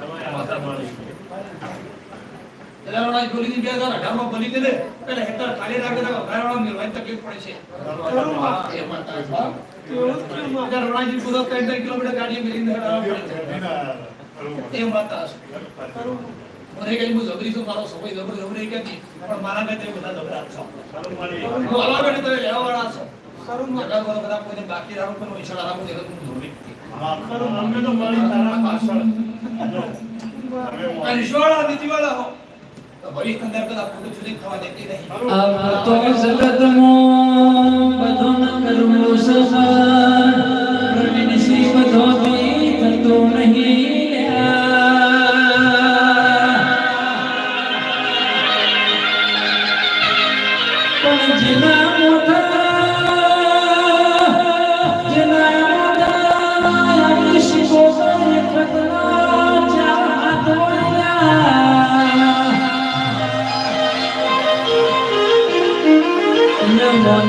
તો. વાત છે. મને કઈ હું જબરી છું મારો સમય જબર જબરી ક્યાંથી પણ મારા ઘરે તે બધા જબરા છો. હું અલગ તમે લેવા વાળા છો. બધા બધા કોઈને બાકી રાખો પણ ઈશાળા રાખો એટલે હું જબરી આ ઈશ્વરા નીતિવાળા હો. તો કદા પૂરું સુધી થવા દેતી નહીં? તો જગતમાં બધું ન શ્રી બધો બી થતો નહીં પણ જેના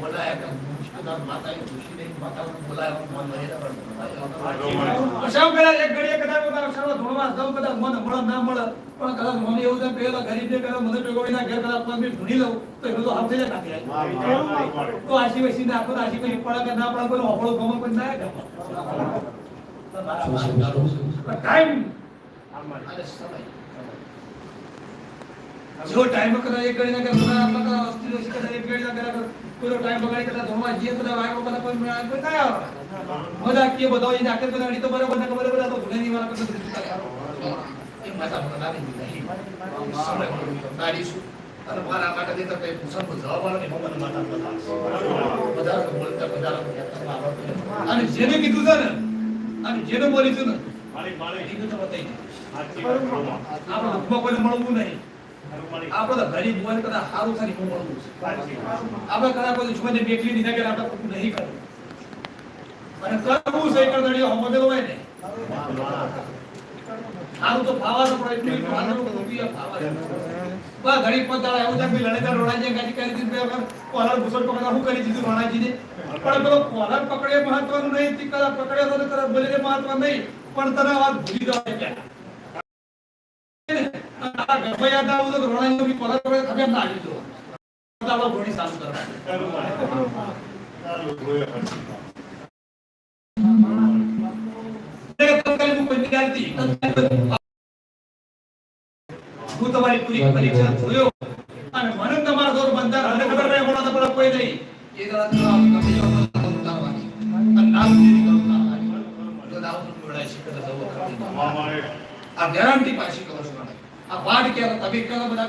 બોલાયા માતાએ ખુશી નહીં માતાને બોલાયા મન પણ પેલા એક ઘડીએ કદાચ બધા અક્ષરો ધોળવા કદાચ મને મળે ના મળે. પણ કદાચ મને એવું થાય પેલા ગરીબ ને પેલા મને ભેગો એના ઘેર કદાચ પાંચ મિનિટ ઢૂંઢી લઉં તો એ બધું હાથ જાય. તો આશી વસી નાખો તો આશી પછી પડે કે ના પડે કોઈ હોપળો ગમો કોઈ ના ગમે. ટાઈમ અને સમય જો ટાઈમ કદાચ એક ઘડી ના બધા આપણા કદાચ અસ્થિર હશે કદાચ એક ઘડી ના કરે કોઈ ટાઈમ બગાડી કદાચ ધોવા જઈએ કદાચ વાગો કદાચ કોઈ મેળા કોઈ આવે. મજા કે બધા અહીં નાખે કદાચ તો બરાબર ના બરાબર તો ભૂલે નહીં વાળા દૃષ્ટિ કરે. એ માતા અને મારા માટે દેતા કઈ પૂછવાનું જવાબ આવે ને મને માતા બધા બધા બોલતા બધા અને જેને કીધું છે ને અને જેને બોલીશું ને એ કીધું તો બતાવી આપણે હાથમાં કોઈને મળવું નહીં. આપણે ગરીબ હોય કદાચ સારું થાય હું મળવું છે આપણે કદાચ કોઈ જોઈને બેકલી દીધા કે આપણે ખોટું નહીં કરવું અને કરવું છે કર દળીઓ હમદેલો હોય ને. સારું તો ફાવા તો પડે, એટલું હાથનું રૂપિયા ફાવા. બા ઘડી પતાળા એવું થાય લડેદાર રોડાજી ગાડી કરી દીધું બે કોલર ભૂસણ પકડા હું કરી દીધું રોણાજીને પણ પેલો કોલર પકડે મહત્વનું નહીં કદાચ પકડે તો કદાચ બોલે મહત્વ નહીં. પણ તને વાત ભૂલી જવાય આ આવું તો રોણાજી બી કોલર પકડે ખબર ના આવી દો. આપણો ચાલુ કરવા હું તમારી પૂરી પરીક્ષા અને મને તમારા દોર મને ખબર નહીં હોਣਾ તો પેલા કોઈ નહીં. એ જરા તો આમ ગમે મને ઉતારવાની. અને નામ દીધી તો ઉતારવાની. તો નામ તો જોડાય છે કદાચ આ ગેરંટી પાછી કહું છું મને. આ વાડ કે તમે કયો બધા